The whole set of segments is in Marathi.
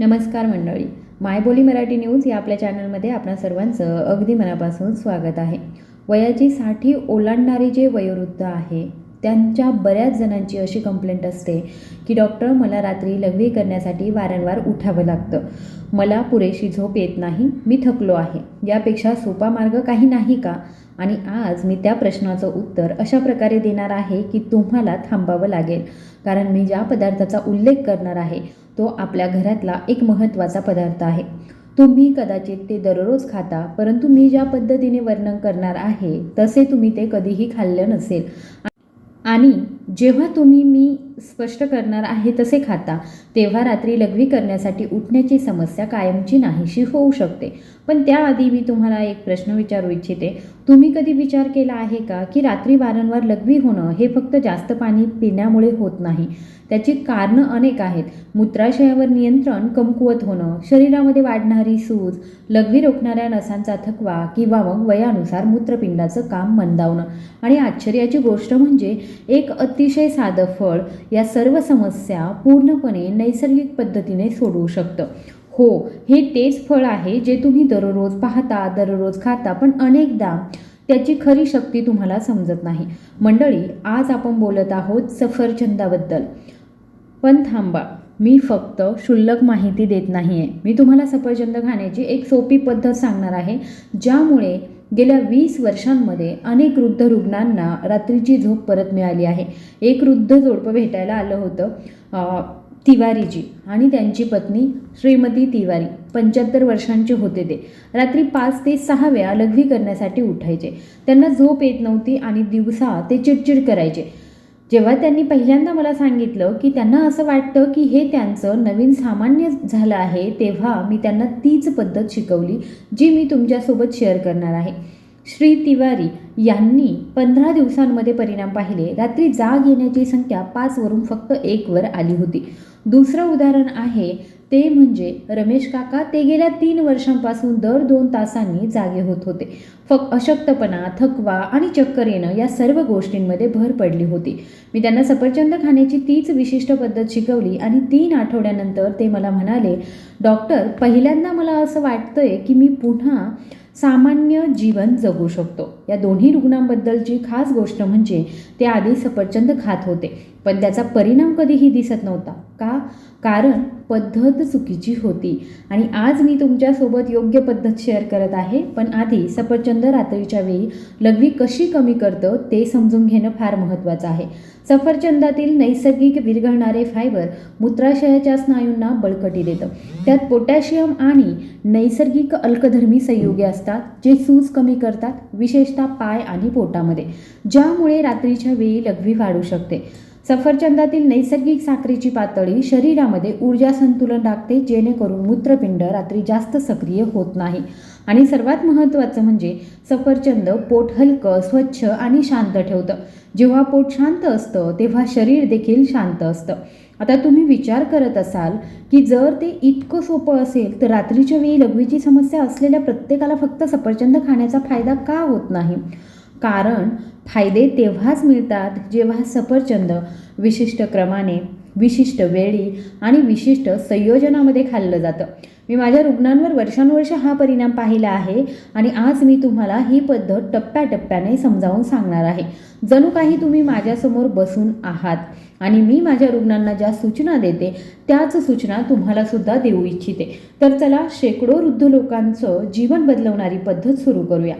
नमस्कार मंडळी. मायबोली मराठी न्यूज या आपल्या चॅनलमध्ये आपणा सर्वांचं अगदी मनापासून स्वागत आहे. वयाची साठी ओलांडणारी जे वयोवृद्ध आहे त्यांच्या बऱ्याच जणांची अशी कंप्लेंट असते की डॉक्टर मला रात्री लघवी करण्यासाठी वारंवार उठावं लागतं. मला पुरेशी झोप येत नाही. मी थकलो आहे. यापेक्षा सोपा मार्ग काही नाही का? आणि आज मी त्या प्रश्नाचं उत्तर अशा प्रकारे देणार आहे की तुम्हाला थांबावं लागेल. कारण मी ज्या पदार्थाचा उल्लेख करणार आहे तो आपल्या घरातला एक महत्त्वाचा पदार्थ आहे. तुम्ही कदाचित ते दररोज खाता परंतु मी ज्या पद्धतीने वर्णन करणार आहे तसे तुम्ही ते कधीही खाल्लं नसेल. आणि जेव्हा तुम्ही मी स्पष्ट करणार आहे तसे खाता. तेव्हा रात्री लघवी करण्यासाठी उठण्याची समस्या कायमची नाहीशी होऊ शकते. पण त्याआधी मी तुम्हाला एक प्रश्न विचारू इच्छिते. तुम्ही कधी विचार केला आहे का की रात्री वारंवार लघवी होणं हे फक्त जास्त पाणी पिण्यामुळे होत नाही? त्याची कारणं अनेक आहेत. मूत्राशयावर नियंत्रण कमकुवत होणं शरीरामध्ये वाढणारी सूज लघवी रोखणाऱ्या नसांचा थकवा किंवा मग वयानुसार मूत्रपिंडाचं काम मंदावणं. आणि आश्चर्याची गोष्ट म्हणजे एक अतिशय साधं फळ या सर्व समस्या पूर्णपणे नैसर्गिक पद्धतीने सोडवू शकतं. हो हे तेच फळ आहे जे तुम्ही दररोज पाहता दररोज खाता पण अनेकदा त्याची खरी शक्ती तुम्हाला समजत नाही. मंडळी आज आपण बोलत आहोत सफरचंदाबद्दल. पण थांबा मी फक्त क्षुल्लक माहिती देत नाही आहे मी तुम्हाला सफरचंद खाण्याची एक सोपी पद्धत सांगणार आहे ज्यामुळे गेल्या वीस वर्षांमध्ये अनेक वृद्ध रुग्णांना रात्रीची झोप परत मिळाली आहे. एक वृद्ध जोडपं भेटायला आलं होतं तिवारीजी आणि त्यांची पत्नी श्रीमती तिवारी. पंच्याहत्तर वर्षांचे होते ते. रात्री पाच ते सहा वेळा लघवी करण्यासाठी उठायचे. त्यांना झोप येत नव्हती आणि दिवसा ते चिडचिड करायचे. जेव्हा त्यांनी पहिल्यांदा मला सांगितलं की त्यांना असं वाटतं की हे त्यांचं नवीन सामान्य झालं आहे तेव्हा मी त्यांना तीच पद्धत शिकवली जी मी तुमच्यासोबत शेअर करणार आहे. श्री तिवारी यांनी पंधरा दिवसांमध्ये परिणाम पाहिले. रात्री जाग येण्याची संख्या पाचवरून फक्त एकवर आली होती. दुसरं उदाहरण आहे ते म्हणजे रमेश काका ते गेल्या तीन वर्षांपासून दर दोन तासांनी जागे होत होते. फक्त अशक्तपणा थकवा आणि चक्कर येणं या सर्व गोष्टींमध्ये भर पडली होती. मी त्यांना सफरचंद खाण्याची तीच विशिष्ट पद्धत शिकवली आणि तीन आठवड्यानंतर ते मला म्हणाले डॉक्टर पहिल्यांदा मला असं वाटतंय की मी पुन्हा सामान्य जीवन जगू शकतो. या दोन्ही रुग्णांबद्दलची खास गोष्ट म्हणजे ते आधी सफरचंद खात होते. पण त्याचा परिणाम कधीही दिसत नव्हता. का? कारण पद्धत चुकीची होती. आणि आज मी तुमच्यासोबत योग्य पद्धत शेअर करत आहे. पण आधी सफरचंद रात्रीच्या वेळी लघवी कशी कमी करतं ते समजून घेणं फार महत्त्वाचं आहे. सफरचंदातील नैसर्गिक विरघळणारे फायबर मूत्राशयाच्या स्नायूंना बळकटी देतं. त्यात पोटॅशियम आणि नैसर्गिक अल्कधर्मी संयुगे असतात जे सूज कमी करतात विशेषतः पाय आणि पोटामध्ये ज्यामुळे रात्रीच्या वेळी लघवी वाढू शकते. सफरचंदातील नैसर्गिक साखरेची पातळी शरीरामध्ये ऊर्जा संतुलन राखते जेणेकरून मूत्रपिंड रात्री जास्त सक्रिय होत नाही. आणि सर्वात महत्त्वाचं म्हणजे सफरचंद पोट हलकं स्वच्छ आणि शांत ठेवतं. जेव्हा पोट शांत असतं तेव्हा शरीर देखील शांत असतं. आता तुम्ही विचार करत असाल की जर ते इतकं सोपं असेल तर रात्रीच्या वेळी लघवीची समस्या असलेल्या प्रत्येकाला फक्त सफरचंद खाण्याचा फायदा का होत नाही? कारण फायदे तेव्हाच मिळतात जेव्हा सफरचंद विशिष्ट क्रमाने विशिष्ट वेळी आणि विशिष्ट संयोजनामध्ये खाल्लं जातं. मी माझ्या रुग्णांवर वर्षानुवर्ष हा परिणाम पाहिला आहे आणि आज मी तुम्हाला ही पद्धत टप्प्याटप्प्याने समजावून सांगणार आहे. जणू काही तुम्ही माझ्यासमोर बसून आहात आणि मी माझ्या रुग्णांना ज्या सूचना देते त्याच सूचना तुम्हाला सुद्धा देऊ इच्छिते. तर चला शेकडो वृद्ध लोकांचं जीवन बदलवणारी पद्धत सुरू करूया.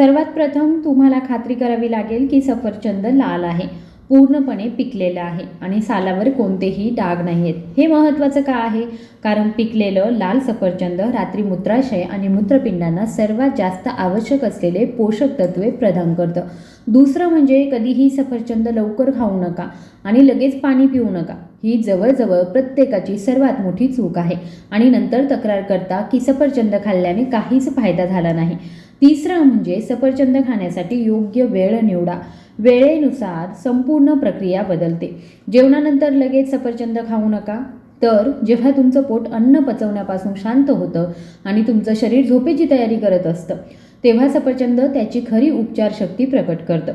सर्वात प्रथम तुम्हाला खात्री करावी लागेल की सफरचंद लाल आहे पूर्णपणे पिकलेलं आहे आणि सालावर कोणतेही डाग नाही आहेत हे महत्त्वाचं का आहे? कारण पिकलेलं लाल सफरचंद रात्री मूत्राशय आणि मूत्रपिंडांना सर्वात जास्त आवश्यक असलेले पोषक तत्वे प्रदान करतं. दुसरं म्हणजे कधीही सफरचंद लवकर खाऊ नका आणि लगेच पाणी पिऊ नका. ही जवळजवळ प्रत्येकाची सर्वात मोठी चूक आहे आणि नंतर तक्रार करता की सफरचंद खाल्ल्याने काहीच फायदा झाला नाही. तिसरं म्हणजे सफरचंद खाण्यासाठी योग्य वेळ निवडा. वेळेनुसार संपूर्ण प्रक्रिया बदलते. जेवणानंतर लगेच सफरचंद खाऊ नका. तर जेव्हा तुमचं पोट अन्न पचवण्यापासून शांत होतं आणि तुमचं शरीर झोपेची तयारी करत असतं तेव्हा सफरचंद त्याची खरी उपचार शक्ती प्रकट करतं.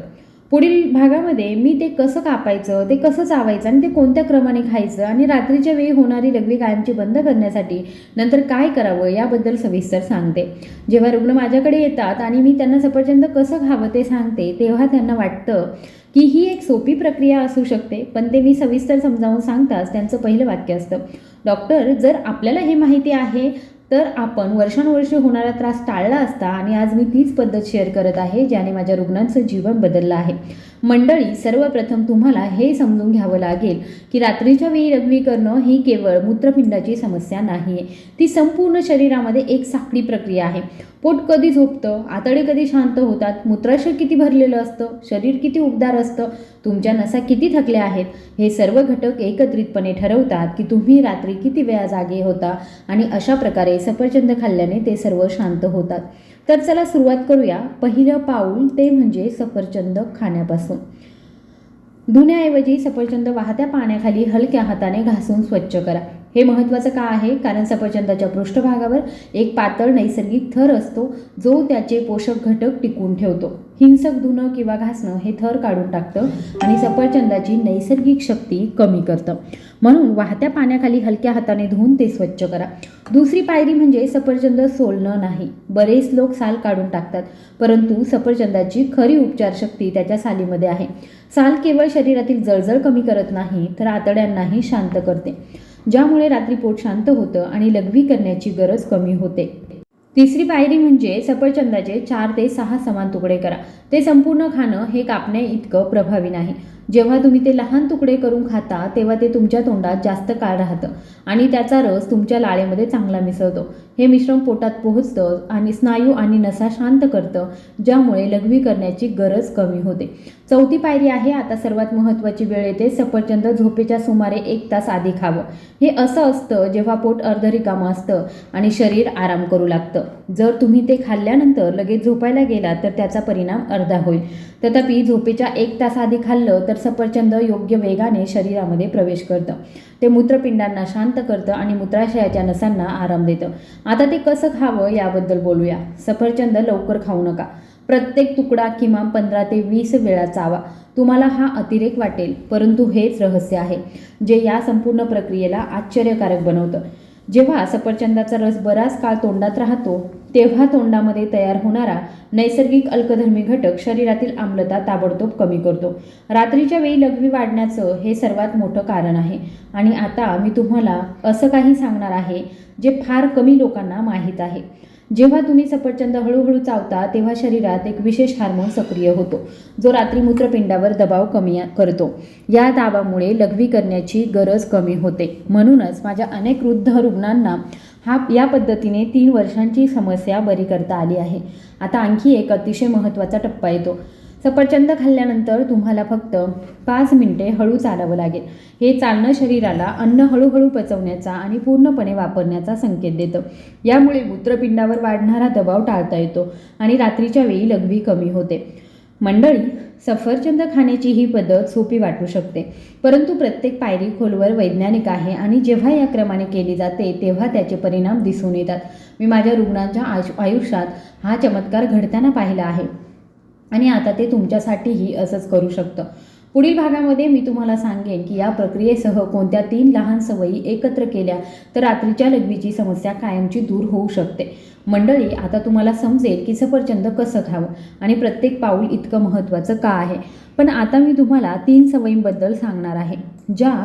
पुढील भागामध्ये मी ते कसं कापायचं ते कसं चावायचं आणि ते कोणत्या क्रमाने खायचं आणि रात्रीच्या वेळी होणारी लघवी गायांची बंद करण्यासाठी नंतर काय करावं याबद्दल सविस्तर सांगते. जेव्हा रुग्ण माझ्याकडे येतात आणि मी त्यांना सफरचंद कसं खावं ते सांगते तेव्हा त्यांना वाटतं की ही एक सोपी प्रक्रिया असू शकते पण ते मी सविस्तर समजावून सांगताच त्यांचं पहिलं वाक्य असतं. डॉक्टर जर आपल्याला हे माहिती आहे तर आपण वर्षानुवर्षे होणारा त्रास टाळला असता आणि आज मी तीच पद्धत शेअर करत आहे ज्याने माझ्या रुग्णांचं जीवन बदललं आहे. मंडळी सर्वप्रथम तुम्हाला हे समजून घ्यावं लागेल की रात्रीच्या वेळी लघवी करणं ही केवळ मूत्रपिंडाची समस्या नाही आहे ती संपूर्ण शरीरामध्ये एक साखळी प्रक्रिया आहे. पोट कधी झोपतं? आतडे कधी शांत होतात? मूत्राशय किती भरलेलं असतं? शरीर किती उबदार असतं? तुमच्या नसा किती थकल्या आहेत? हे सर्व घटक एकत्रितपणे ठरवतात की तुम्ही रात्री किती वेळा जागे होता आणि अशा प्रकारे सफरचंद खाल्ल्याने ते सर्व शांत होतात. तर चला सुरुवात करूया. पहिलं पाऊल ते म्हणजे सफरचंद खाण्यापासून. धुण्याऐवजी सफरचंद वाहत्या पाण्याखाली हलक्या हाताने घासून स्वच्छ करा. हे महत्त्वाचं का आहे? कारण सफरचंदाच्या पृष्ठभागावर एक पातळ नैसर्गिक थर असतो जो त्याचे पोषक घटक टिकून ठेवतो. हिंसक धुणं किंवा घासणं हे थर काढून टाकतं आणि सफरचंदाची नैसर्गिक शक्ती कमी करतं. म्हणून वाहत्या पाण्याखाली हलक्या हाताने धुवून ते स्वच्छ करा. दुसरी पायरी म्हणजे सफरचंद सोलणं नाही. बरेच लोक साल काढून टाकतात परंतु सफरचंदाची खरी उपचार शक्ती त्याच्या सालीमध्ये आहे. साल केवळ शरीरातील जळजळ कमी करत नाही तर आतड्यांनाही शांत करते. ज्यामुळे रात्री पोट शांत होतं आणि लघवी करण्याची गरज कमी होते. तिसरी पायरी म्हणजे सफरचंदाचे चार ते सहा समान तुकडे करा. ते संपूर्ण खाणं हे कापण्या इतकं प्रभावी नाही. जेव्हा तुम्ही ते लहान तुकडे करून खाता तेव्हा ते तुमच्या तोंडात जास्त काळ राहतं आणि त्याचा रस तुमच्या लाळेमध्ये चांगला मिसळतो. हे मिश्रण पोटात पोहोचतं आणि स्नायू आणि नसा शांत करतं ज्यामुळे लघवी करण्याची गरज कमी होते. चौथी पायरी आहे आता सर्वात महत्त्वाची वेळ येते सफरचंद झोपेच्या सुमारे एक तास आधी खावं. हे असं असतं जेव्हा पोट अर्धरिकामं असतं आणि शरीर आराम करू लागतं. जर तुम्ही ते खाल्ल्यानंतर लगेच झोपायला गेलात तर त्याचा परिणाम अर्धा होईल. तथापि झोपेच्या एक तास आधी खाल्लं तर सफरचंद योग्य वेगाने शरीरामध्ये प्रवेश करतं. ते मूत्रपिंडांना शांत करतं आणि मूत्राशयाच्या नसांना आराम देतं. आता ते कसं खावं याबद्दल बोलूया. सफरचंद लवकर खाऊ नका. प्रत्येक तुकडा किमान पंधरा ते वीस वेळा चावा. तुम्हाला हा अतिरेक वाटेल परंतु हेच रहस्य आहे जे या संपूर्ण प्रक्रियेला आश्चर्यकारक बनवतं. जेव्हा सफरचंदाचा रस बराच काळ तोंडात राहतो तेव्हा तोंडामध्ये तयार होणारा नैसर्गिक अल्कधर्मी घटक शरीरातील आम्लता ताबडतोब कमी करतो. रात्रीच्या वेळी लघवी वाढण्याचं हे सर्वात मोठं कारण आहे. आणि आता मी तुम्हाला असं काही सांगणार आहे जे फार कमी लोकांना माहीत आहे. जेव्हा तुम्ही सफरचंद हळूहळू चावता तेव्हा शरीरात एक विशेष हार्मोन सक्रिय होतो जो रात्री मूत्रपिंडावर दबाव कमी करतो. या दाबामुळे लघवी करण्याची गरज कमी होते. म्हणूनच माझ्या अनेक वृद्ध रुग्णांना हा या पद्धतीने तीन वर्षांची समस्या बरी करता आली आहे. आता आणखी एक अतिशय महत्त्वाचा टप्पा येतो. सफरचंद खाल्ल्यानंतर तुम्हाला फक्त पाच मिनिटे हळू चालावं लागेल. हे चालणं शरीराला अन्न हळूहळू पचवण्याचा आणि पूर्णपणे वापरण्याचा संकेत देतं. यामुळे मूत्रपिंडावर वाढणारा दबाव टाळता येतो आणि रात्रीच्या वेळी लघवी कमी होते. मंडळी सफरचंद खाण्याची ही पद्धत सोपी वाटू शकते. परंतु प्रत्येक पायरी खोलवर वैज्ञानिक आहे आणि जेव्हा या क्रमाने केली जाते तेव्हा त्याचे परिणाम दिसून येतात. मी माझ्या रुग्णांच्या आयुष्यात हा चमत्कार घडताना पाहिला आहे. आणि आता ते तुमच्यासाठीही असंच करू शकतं. पुढील भागामध्ये मी तुम्हाला सांगेन की या प्रक्रियेसह कोणत्या तीन लहान सवयी एकत्र केल्या तर रात्रीच्या लघवीची समस्या कायमची दूर होऊ शकते. मंडळी आता तुम्हाला समजेल की सफरचंद कसं खावं आणि प्रत्येक पाऊल इतकं महत्त्वाचं का आहे. पण आता मी तुम्हाला तीन सवयींबद्दल सांगणार आहे ज्या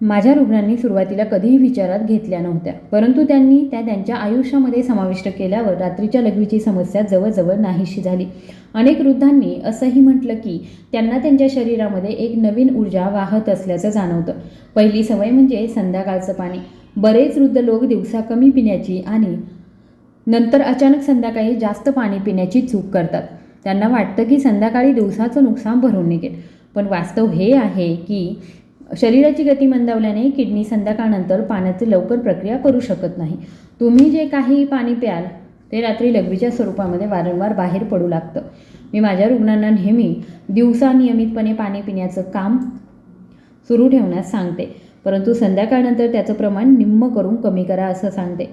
माझ्या रुग्णांनी सुरुवातीला कधीही विचारात घेतल्या नव्हत्या. परंतु त्यांनी त्या त्यांच्या आयुष्यामध्ये समाविष्ट केल्यावर रात्रीच्या लघवीची समस्या जवळजवळ नाहीशी झाली. अनेक वृद्धांनी असंही म्हटलं की त्यांना त्यांच्या शरीरामध्ये एक नवीन ऊर्जा वाहत असल्याचं जाणवतं. पहिली सवय म्हणजे संध्याकाळचं पाणी. बरेच वृद्ध लोक दिवसा कमी पिण्याची आणि नंतर अचानक संध्याकाळी जास्त पाणी पिण्याची चूक करतात. त्यांना वाटतं की संध्याकाळी दिवसाचं नुकसान भरून निघेल. पण वास्तव हे आहे की शरीराची गती मंदावल्याने किडनी संध्याकाळनंतर पाण्याची लवकर प्रक्रिया करू शकत नाही. तुम्ही जे काही पाणी प्याल ते रात्री लघवीच्या स्वरूपामध्ये वारंवार बाहेर पडू लागतं. मी माझ्या रुग्णांना नेहमी दिवसा नियमितपणे पाणी पिण्याचं काम सुरू ठेवण्यास सांगते. परंतु संध्याकाळनंतर त्याचं प्रमाण निम्म करून कमी करा असं सांगते.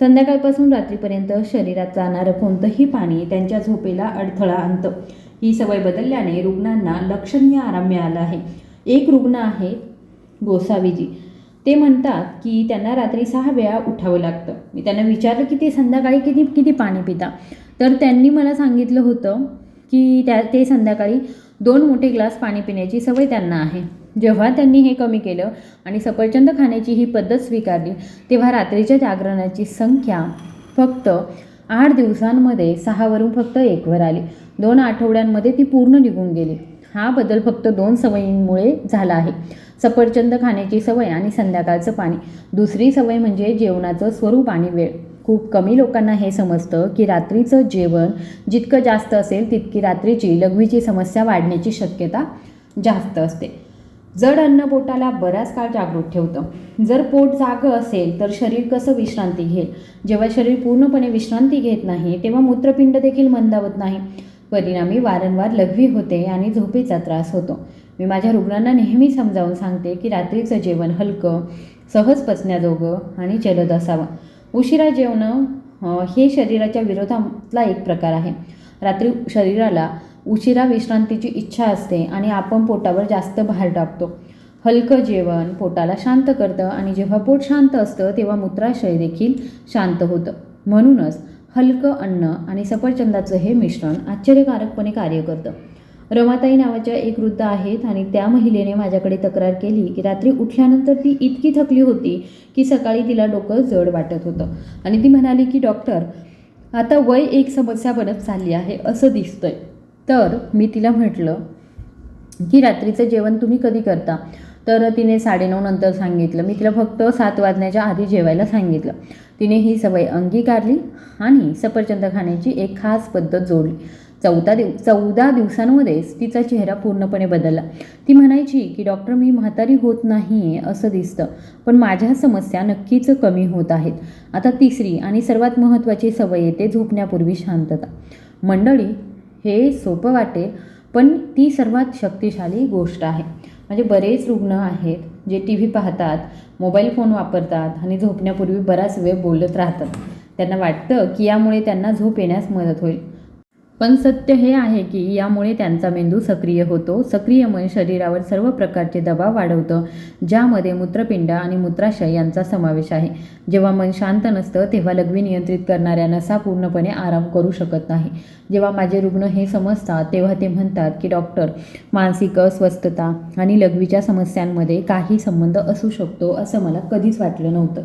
संध्याकाळपासून रात्रीपर्यंत शरीरात जाणारं कोणतंही पाणी त्यांच्या झोपेला अडथळा आणतं. ही सवय बदलल्याने रुग्णांना लक्षणीय आराम मिळाला आहे. एक रुग्ण आहे गोसावीजी. ते म्हणतात की त्यांना रात्री सहा वेळा उठावं लागतं. मी त्यांना विचारलं की ते संध्याकाळी किती किती पाणी पिता? तर त्यांनी मला सांगितलं होतं की त्या ते संध्याकाळी दोन मोठे ग्लास पाणी पिण्याची सवय त्यांना आहे. जेव्हा त्यांनी हे कमी केलं आणि सफरचंद खाण्याची ही पद्धत स्वीकारली तेव्हा रात्रीच्या जागरणाची संख्या फक्त आठ दिवसांमध्ये सहावरून फक्त एकवर आली. दोन आठवड्यांमध्ये ती पूर्ण निघून गेली. हा बदल फक्त दोन सवयींमुळे झाला आहे. सफरचंद खाण्याची सवय आणि संध्याकाळचं पाणी. दुसरी सवय म्हणजे जेवणाचं स्वरूप आणि वेळ. खूप कमी लोकांना हे समजतं की रात्रीचं जेवण जितकं जास्त असेल तितकी रात्रीची लघवीची समस्या वाढण्याची शक्यता जास्त असते. जड अन्न पोटाला बराच काळ जागृत ठेवतं. जर पोट जागं असेल तर शरीर कसं विश्रांती घेईल? जेव्हा शरीर पूर्णपणे विश्रांती घेत नाही तेव्हा मूत्रपिंड देखील मंदावत नाही. परिणामी वारंवार लघवी होते आणि झोपेचा त्रास होतो. मी माझ्या रुग्णांना नेहमी समजावून सांगते की रात्रीचं जेवण हलकं सहज पचण्याजोगं आणि जलद असावं. उशिरा जेवणं हे शरीराच्या विरोधातला एक प्रकार आहे. रात्री शरीराला उशिरा विश्रांतीची इच्छा असते आणि आपण पोटावर जास्त भार टाकतो. हलकं जेवण पोटाला शांत करतं आणि जेव्हा पोट शांत असतं तेव्हा मूत्राशय देखील शांत होतं. म्हणूनच हलकं अन्न आणि सफरचंदाचं हे मिश्रण आश्चर्यकारकपणे कार्य करतं. रमाताई नावाच्या एक वृद्ध आहेत आणि त्या महिलेने माझ्याकडे तक्रार केली की रात्री उठल्यानंतर ती इतकी थकली होती की सकाळी तिला डोकं जड वाटत होतं. आणि ती म्हणाली की डॉक्टर आता वय एक समस्या बनत चालली आहे असं दिसतंय. तर मी तिला म्हटलं की रात्रीचं जेवण तुम्ही कधी करता? तर तिने साडेनऊ नंतर सांगितलं. मी तिला फक्त सात वाजण्याच्या आधी जेवायला सांगितलं. तिने ही सवय अंगीकारली आणि सफरचंद खाण्याची एक खास पद्धत जोडली. चौदा दिव चौदा दिवसांमध्येच तिचा चेहरा पूर्णपणे बदलला. ती म्हणायची की डॉक्टर मी म्हातारी होत नाही असं दिसतं पण माझ्या समस्या नक्कीच कमी होत आहेत. आता तिसरी आणि सर्वात महत्त्वाची सवय येते झोपण्यापूर्वी शांतता. मंडळी हे सोपं वाटेल पण ती सर्वात शक्तिशाली गोष्ट आहे. म्हणजे बरेच रुग्ण आहेत जे टी व्ही पाहतात मोबाईल फोन वापरतात आणि झोपण्यापूर्वी बराच वेळ बोलत राहतात. त्यांना वाटतं की यामुळे त्यांना झोप येण्यास मदत होईल. पण सत्य हे आहे की यामुळे त्यांचा मेंदू सक्रिय होतो. सक्रिय मन शरीरावर सर्व प्रकारचे दबाव वाढवतं ज्यामध्ये मूत्रपिंड आणि मूत्राशय यांचा समावेश आहे. जेव्हा मन शांत नसतं तेव्हा लघवी नियंत्रित करणाऱ्या नसा पूर्णपणे आराम करू शकत नाही. जेव्हा माझे रुग्ण हे समजतात तेव्हा ते म्हणतात की डॉक्टर मानसिक अस्वस्थता आणि लघवीच्या समस्यांमध्ये काही संबंध असू शकतो असं मला कधीच वाटलं नव्हतं.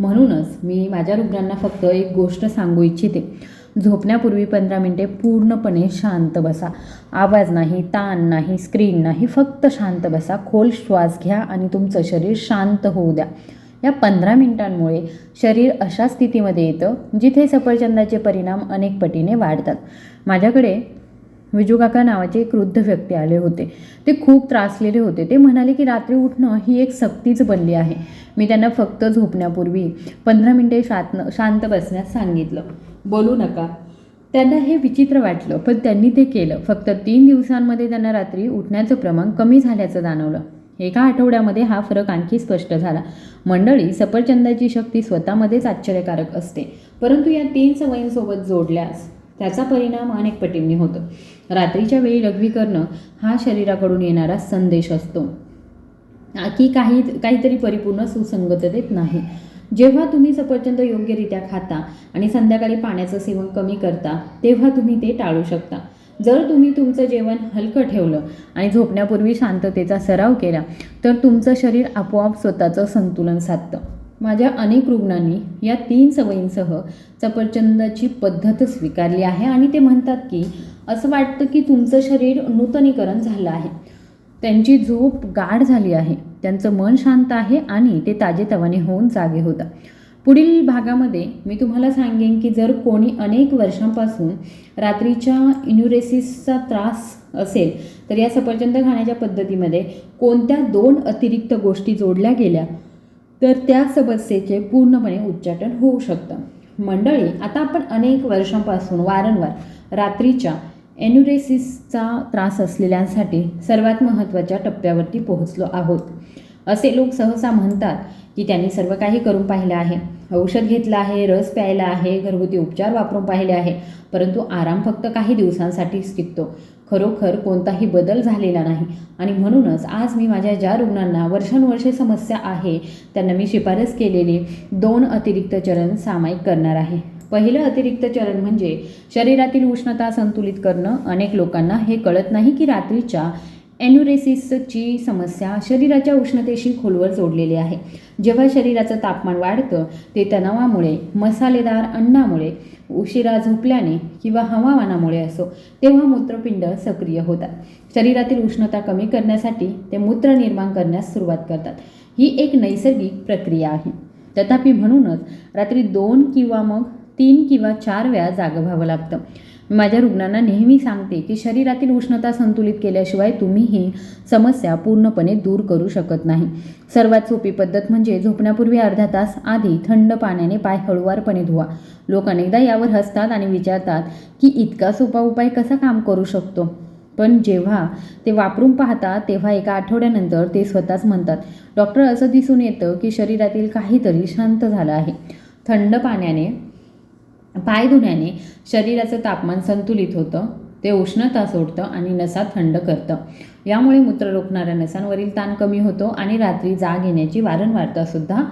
म्हणूनच मी माझ्या रुग्णांना फक्त एक गोष्ट सांगू इच्छिते. झोपण्यापूर्वी पंधरा मिनटे पूर्णपणे शांत बसा. आवाज नाही ताण नाही स्क्रीन नाही फक्त शांत बसा. खोल श्वास घ्या आणि तुमचं शरीर शांत होऊ द्या. या पंधरा मिनिटांमुळे शरीर अशा स्थितीमध्ये येतं जिथे सफरचंदाचे परिणाम अनेक पटीने वाढतात. माझ्याकडे विजूकाका नावाचे एक वृद्ध व्यक्ती आले होते. ते खूप त्रासलेले होते. ते म्हणाले की रात्री उठणं ही एक सक्तीच बनली आहे. मी त्यांना फक्त झोपण्यापूर्वी पंधरा मिनटे शांत शांत बसण्यास सांगितलं. बोलू नका. त्यांना हे विचित्र वाटलं पण त्यांनी ते केलं. फक्त तीन दिवसांमध्ये त्यांना रात्री उठण्याचं प्रमाण कमी झाल्याचं जाणवलं. एका आठवड्यामध्ये हा फरक आणखी स्पष्ट झाला. मंडळी सफरचंदाची शक्ती स्वतःमध्येच आश्चर्यकारक असते परंतु या तीन सवयींसोबत जोडल्यास त्याचा परिणाम अनेक पटींनी होतो. रात्रीच्या वेळी लघवी करणं हा शरीराकडून येणारा संदेश असतो. की काही काहीतरी परिपूर्ण सुसंगततेत नाही. जेव्हा तुम्ही सफरचंद योग्यरित्या खाता आणि संध्याकाळी पाण्याचं सेवन कमी करता तेव्हा तुम्ही ते टाळू शकता. जर तुम्ही तुमचं जेवण हलकं ठेवलं आणि झोपण्यापूर्वी शांततेचा सराव केला तर तुमचं शरीर आपोआप स्वतःचं संतुलन साधतं. माझ्या अनेक रुग्णांनी या तीन सवयींसह सफरचंदाची पद्धत स्वीकारली आहे आणि ते म्हणतात की असं वाटतं की तुमचं शरीर नूतनीकरण झालं आहे. त्यांची झोप गाढ झाली आहे. त्यांचं मन शांत आहे आणि ते ताजेतवाने होऊन जागे होतात. पुढील भागामध्ये मी तुम्हाला सांगेन की जर कोणी अनेक वर्षांपासून रात्रीच्या इन्युरेसिसचा त्रास असेल तर या सफरचंद खाण्याच्या पद्धतीमध्ये कोणत्या दोन अतिरिक्त गोष्टी जोडल्या गेल्या तर त्या समस्येचे पूर्णपणे उच्चाटन होऊ शकतं. मंडळी आता आपण अनेक वर्षांपासून वारंवार रात्रीच्या एन्युरेसिसचा त्रास असलेल्यांसाठी सर्वात महत्त्वाच्या टप्प्यावरती पोहोचलो आहोत. असे लोक सहसा म्हणतात की त्यांनी सर्व काही करून पाहिलं आहे. औषध घेतलं आहे रस प्यायला आहे घरगुती उपचार वापरून पाहिले आहे परंतु आराम फक्त काही दिवसांसाठीच टिकतो. खरोखर कोणताही बदल झालेला नाही. आणि म्हणूनच आज मी माझ्या ज्या रुग्णांना वर्षानुवर्षे समस्या आहे त्यांना मी शिफारस केलेले दोन अतिरिक्त चरण सामायिक करणार आहे. पहिलं अतिरिक्त चरण म्हणजे शरीरातील उष्णता संतुलित करणं. अनेक लोकांना हे कळत नाही की रात्रीच्या एन्युरेसिसची समस्या शरीराच्या उष्णतेशी खोलवर जोडलेली आहे. जेव्हा शरीराचं तापमान वाढतं ते तणावामुळे मसालेदार अन्नामुळे उशिरा झोपल्याने किंवा हवामानामुळे असो तेव्हा मूत्रपिंड सक्रिय होतात. शरीरातील उष्णता कमी करण्यासाठी ते मूत्र निर्माण करण्यास सुरुवात करतात. ही एक नैसर्गिक प्रक्रिया आहे. तथापि म्हणूनच रात्री दोन किंवा मग तीन किंवा चार वेळा जागं व्हावं लागतं. माझ्या रुग्णांना नेहमी सांगते की शरीरातील उष्णता संतुलित केल्याशिवाय तुम्ही ही समस्या पूर्णपणे दूर करू शकत नाही. सर्वात सोपी पद्धत म्हणजे झोपण्यापूर्वी अर्धा तास आधी थंड पाण्याने पाय हळुवारपणे धुवा. लोक अनेकदा यावर हसतात आणि विचारतात की इतका सोपा उपाय कसा काम करू शकतो? पण जेव्हा ते वापरून पाहतात तेव्हा एका आठवड्यानंतर ते स्वतःच म्हणतात डॉक्टर असं दिसून येतं की शरीरातील काहीतरी शांत झालं आहे. थंड पाण्याने पाय धुण्याने शरीराचं तापमान संतुलित होतं ते उष्णता सोडतं आणि नसा थंड करतं. यामुळे मूत्र रोखणाऱ्या नसांवरील ताण कमी होतो आणि रात्री जाग येण्याची वारंवारतासुद्धा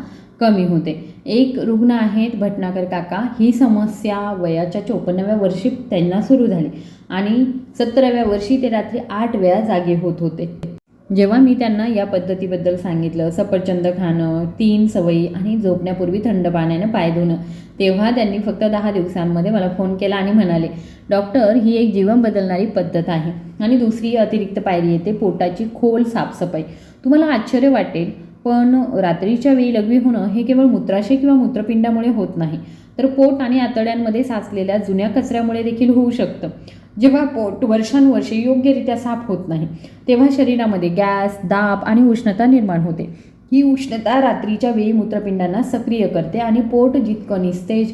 कमी होते. एक रुग्ण आहेत भटनागर काका. ही समस्या वयाच्या चोपन्नाव्या वर्षी त्यांना सुरू झाली आणि सत्तराव्या वर्षी ते रात्री आठ वेळा जागे होत होते. जेव्हा मी त्यांना या पद्धतीबद्दल सांगितलं सफरचंद खाणं तीन सवयी आणि झोपण्यापूर्वी थंड पाण्यानं पाय धुणं तेव्हा त्यांनी फक्त दहा दिवसांमध्ये मला फोन केला आणि म्हणाले डॉक्टर ही एक जीवन बदलणारी पद्धत आहे आणि दुसरी अतिरिक्त पायरी येते पोटाची खोल साफसफाई. तुम्हाला आश्चर्य वाटेल पण रात्रीच्या वेळी लघवी होणं हे केवळ मूत्राशय किंवा मूत्रपिंडामुळे होत नाही तर पोट आणि आतड्यांमध्ये साचलेल्या जुन्या कचऱ्यामुळे देखील होऊ शकतं. जेव्हा पोट वर्षानुवर्षे योग्यरित्या साफ होत नाही तेव्हा शरीरामध्ये गॅस दाब आणि उष्णता निर्माण होते. ही उष्णता रात्रीच्या वेळी मूत्रपिंडांना सक्रिय करते आणि पोट जितकं निस्तेज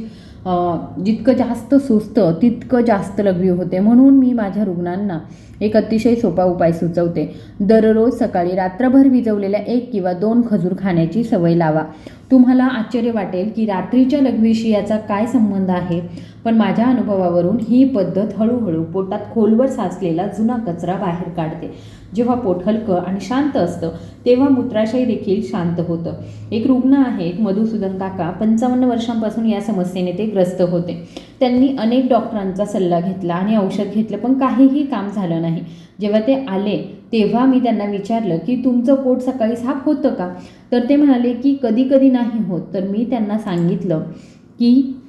जितकं जास्त सुचतं तितकं जास्त लघवी होते. म्हणून मी माझ्या रुग्णांना एक अतिशय सोपा उपाय सुचवते. दररोज सकाळी रात्रभर विजवलेल्या एक किंवा दोन खजूर खाण्याची सवय लावा. तुम्हाला आश्चर्य वाटेल की रात्रीच्या लघवीशी याचा काय संबंध आहे? पण माझ्या अनुभवावरून ही पद्धत हळूहळू पोटात खोलवर साचलेला जुना कचरा बाहेर काढते. जेव्हा पोट हलकं आणि शांत असतं तेव्हा मूत्राशय देखील शांत होतं. एक रुग्ण आहेत मधुसूदन काका पंचावन्न वर्षांपासून या समस्येने ते ग्रस्त होते. त्यांनी अनेक डॉक्टरांचा सल्ला घेतला आणि औषध घेतलं पण काहीही काम झालं नाही. जेव्हा ते आले तेव्हा मी त्यांना विचारलं की तुमचं पोट सकाळी साफ होतं का? तर ते म्हणाले की कधी कधी नाही होत. तर मी त्यांना सांगितलं की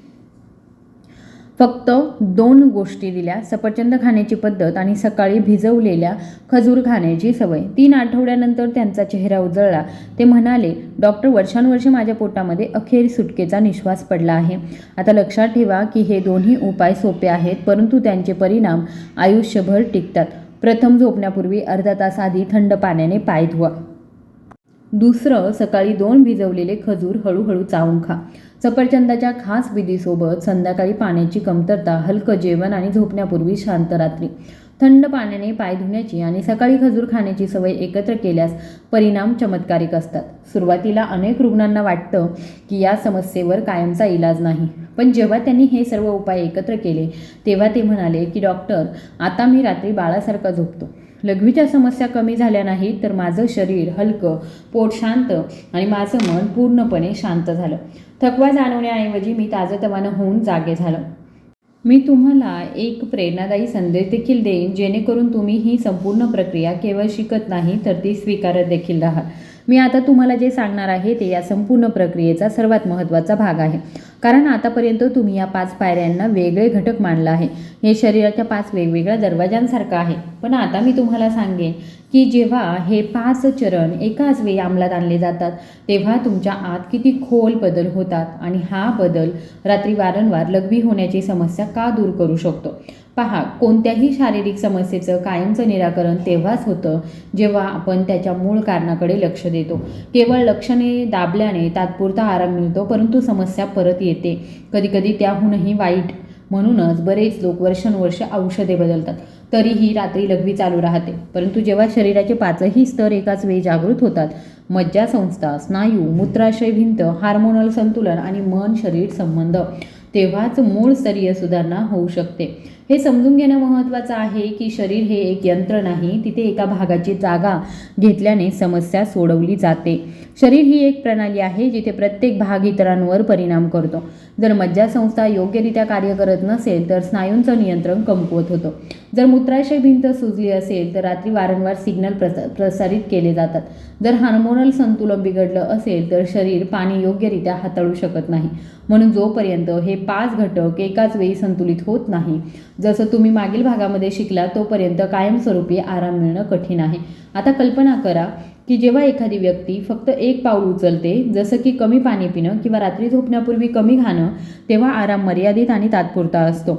फक्त दोन गोष्टी दिल्या सफरचंद खाण्याची पद्धत आणि सकाळी भिजवलेल्या खजूर खाण्याची सवय. तीन आठवड्यानंतर त्यांचा चेहरा उजळला. ते म्हणाले डॉक्टर वर्षानुवर्षे माझ्या पोटामध्ये अखेर सुटकेचा निश्वास पडला आहे. आता लक्षात ठेवा की हे दोन्ही उपाय सोपे आहेत परंतु त्यांचे परिणाम आयुष्यभर टिकतात. प्रथम झोपण्यापूर्वी अर्धा तास आधी थंड पाण्याने पाय धुवा. दुसरं सकाळी दोन भिजवलेले खजूर हळूहळू चावून खा. सफरचंदाच्या खास विधीसोबत संध्याकाळी पाण्याची कमतरता हलकं जेवण आणि झोपण्यापूर्वी शांत रात्री. थंड पाण्याने पाय धुण्याची आणि सकाळी खजूर खाण्याची सवय एकत्र केल्यास परिणाम चमत्कारिक असतात. सुरुवातीला अनेक रुग्णांना वाटतं की या समस्येवर कायमचा इलाज नाही. पण जेव्हा त्यांनी हे सर्व उपाय एकत्र केले तेव्हा ते म्हणाले की डॉक्टर आता मी रात्री बाळासारखा झोपतो. लघवीच्या समस्या कमी झाल्या नाहीत तर माझं शरीर हलकं पोट शांत आणि माझं मन पूर्णपणे शांत झालं. थकवा जाणवण्याऐवजी मी ताजतवानं होऊन जागे झालं. मी तुम्हाला एक प्रेरणादायी संदेश देखील देईन जेणेकरून तुम्ही ही संपूर्ण प्रक्रिया केवळ शिकत नाही तर ती स्वीकारत देखील राहाल. मी आता तुम्हाला जे सांगणार आहे ते या संपूर्ण प्रक्रियेचा सर्वात महत्त्वाचा भाग आहे. कारण आतापर्यंत तुम्ही या पाच पायऱ्यांना वेगळे घटक मानला आहे. हे शरीराच्या पाच वेगवेगळ्या दरवाजांसारखं आहे. पण आता मी तुम्हाला सांगेन की जेव्हा हे पाच चरण एकाच वेळी अंमलात आणले जातात तेव्हा तुमच्या आत किती खोल बदल होतात आणि हा बदल रात्री वारंवार लघवी होण्याची समस्या का दूर करू शकतो? पहा कोणत्याही शारीरिक समस्येचं कायमचं निराकरण तेव्हाच होतं जेव्हा आपण त्याच्या मूळ कारणाकडे लक्ष देतो. केवळ लक्षणे दाबल्याने तात्पुरता आराम मिळतो परंतु समस्या परत येते. कधीकधी त्याहूनही वाईट. म्हणूनच बरेच लोक वर्षानुवर्ष औषधे बदलतात तरीही रात्री लघवी चालू राहते. परंतु जेव्हा शरीराचे पाचही स्तर एकाच वेळी जागृत होतात मज्जासंस्था स्नायू मूत्राशय भिंत हार्मोनल संतुलन आणि मन शरीर संबंध तेव्हाच मूळ स्तरीय सुधारणा होऊ शकते. हे समजून घेणं महत्त्वाचं आहे की शरीर हे एक यंत्र नाही तिथे एका भागाची जागा घेतल्याने समस्या सोडवली जाते. शरीर ही एक प्रणाली आहे जिथे प्रत्येक भाग इतरांवर परिणाम करतो. जर मज्जासंस्था योग्यरित्या कार्य करत नसेल तर स्नायूंचं नियंत्रण कमकुवत होतं. जर मूत्राशय भिंत सुजली असेल तर रात्री वारंवार सिग्नल प्रस प्रसारित केले जातात. जर हार्मोनल संतुलन बिघडलं असेल तर शरीर पाणी योग्यरित्या हाताळू शकत नाही. म्हणून जोपर्यंत हे पाच घटक एकाच वेळी संतुलित होत नाही जसं तुम्ही मागील भागामध्ये शिकला तोपर्यंत कायमस्वरूपी आराम मिळणं कठीण आहे. आता कल्पना करा की जेव्हा एखादी व्यक्ती फक्त एक पाऊल उचलते जसं की कमी पाणी पिणं किंवा रात्री झोपण्यापूर्वी कमी खाणं तेव्हा आराम मर्यादित आणि तात्पुरता असतो.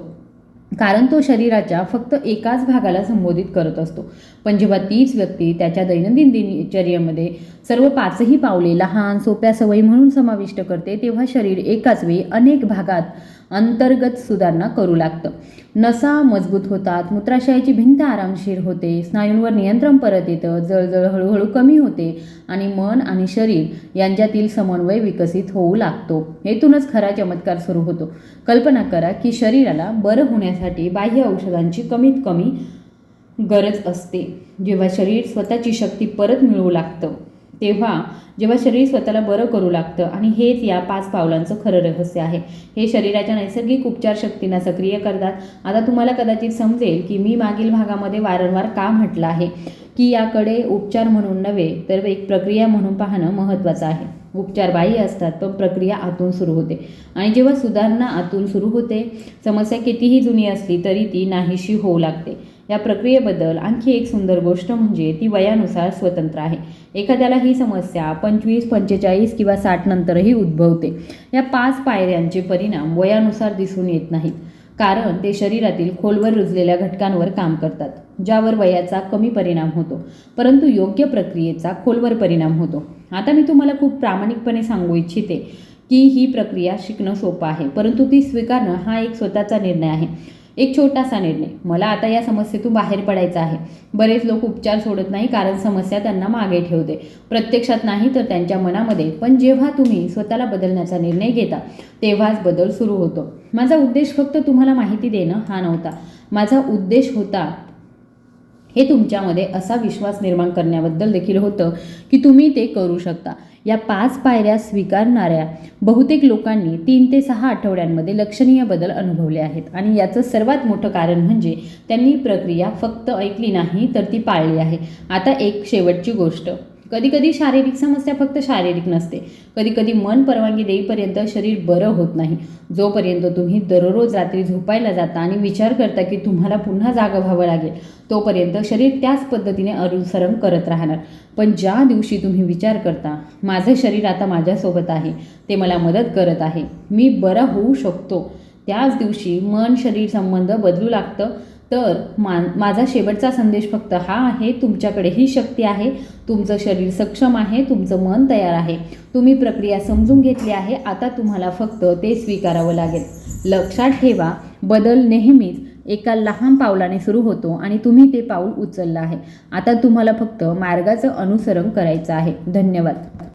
कारण तो शरीराच्या फक्त एकाच भागाला संबोधित करत असतो. पण जेव्हा तीच व्यक्ती त्याच्या दैनंदिन दिनचर्येमध्ये सर्व पाचही पावले लहान सोप्या सवयी म्हणून समाविष्ट करते तेव्हा शरीर एकाच वेळी अनेक भागात अंतर्गत सुधारणा करू लागतं. नसा मजबूत होतात मूत्राशयाची भिंत आरामशीर होते स्नायूंवर नियंत्रण परत येतं जळजळ हळूहळू कमी होते आणि मन आणि शरीर यांच्यातील समन्वय विकसित होऊ लागतो. हेतूनच खरा चमत्कार सुरू होतो. कल्पना करा की शरीराला बरं होण्यासाठी बाह्य औषधांची कमीत कमी गरज असते जेव्हा शरीर स्वतःची शक्ती परत मिळवू लागतं. तेव्हा जेव्हा शरीर स्वतःला बरं करू लागतं आणि हेच या पाच पावलांचं खरं रहस्य आहे. हे शरीराच्या नैसर्गिक उपचार शक्तींना सक्रिय करतात. आता तुम्हाला कदाचित समजेल की मी मागील भागामध्ये वारंवार का म्हटलं आहे? की याकडे उपचार म्हणून नव्हे तर एक प्रक्रिया म्हणून पाहणं महत्त्वाचं आहे. उपचार बाह्य असतात पण प्रक्रिया आतून सुरू होते. आणि जेव्हा सुधारणा आतून सुरू होते समस्या कितीही जुनी असली तरी ती नाहीशी होऊ लागते. या प्रक्रियेबद्दल आणखी एक सुंदर गोष्ट म्हणजे ती वयानुसार स्वतंत्र आहे. एखाद्याला ही समस्या पंचवीस पंचेचाळीस किंवा साठ नंतरही उद्भवते. या पाच पायऱ्यांचे परिणाम वयानुसार दिसून येत नाहीत. कारण ते शरीरातील खोलवर रुजलेल्या घटकांवर काम करतात ज्यावर वयाचा कमी परिणाम होतो परंतु योग्य प्रक्रियेचा खोलवर परिणाम होतो. आता मी तुम्हाला खूप प्रामाणिकपणे सांगू इच्छिते की ही प्रक्रिया शिकणं सोपं आहे परंतु ती स्वीकारणं हा एक स्वतःचा निर्णय आहे. एक छोटासा निर्णय. मला आता या समस्येतून बाहेर पडायचं आहे. बरेच लोक उपचार सोडत नाही कारण समस्या त्यांना मागे ठेवते. प्रत्यक्षात नाही तर त्यांच्या मनामध्ये. पण जेव्हा तुम्ही स्वतःला बदलण्याचा निर्णय घेता तेव्हाच बदल सुरू होतो. माझा उद्देश फक्त तुम्हाला माहिती देणं हा नव्हता. माझा उद्देश होता हे तुमच्यामध्ये असा विश्वास निर्माण करण्याबद्दल देखील होतं की तुम्ही ते करू शकता. या पाच पायऱ्या स्वीकारणाऱ्या बहुतेक लोकांनी तीन ते सहा आठवड्यांमध्ये लक्षणीय बदल अनुभवले आहेत. आणि याचं सर्वात मोठं कारण म्हणजे त्यांनी प्रक्रिया फक्त ऐकली नाही तर ती पाळली आहे. आता एक शेवटची गोष्ट. कधी कधी शारीरिक समस्या फक्त शारीरिक नसते. कधीकधी मन परवानगी देईपर्यंत शरीर बरं होत नाही. जोपर्यंत तुम्ही दररोज रात्री झोपायला जाता आणि विचार करता की तुम्हाला पुन्हा जागा व्हावं लागेल तोपर्यंत शरीर त्याच पद्धतीने अनुसरण करत राहणार. पण ज्या दिवशी तुम्ही विचार करता माझं शरीर आता माझ्यासोबत आहे ते मला मदत करत आहे मी बरा होऊ शकतो. त्याच दिवशी मन शरीर संबंध बदलू लागतं. तर मा माझा शेवटचा संदेश फक्त हा आहे तुमच्याकडे ही शक्ती आहे तुमचं शरीर सक्षम आहे तुमचं मन तयार आहे. तुम्ही प्रक्रिया समजून घेतली आहे आता तुम्हाला फक्त ते स्वीकारावं लागेल. लक्षात ठेवा बदल नेहमीच एका लहान पावलाने सुरू होतो आणि तुम्ही ते पाऊल उचललं आहे. आता तुम्हाला फक्त मार्गाचं अनुसरण करायचं आहे. धन्यवाद.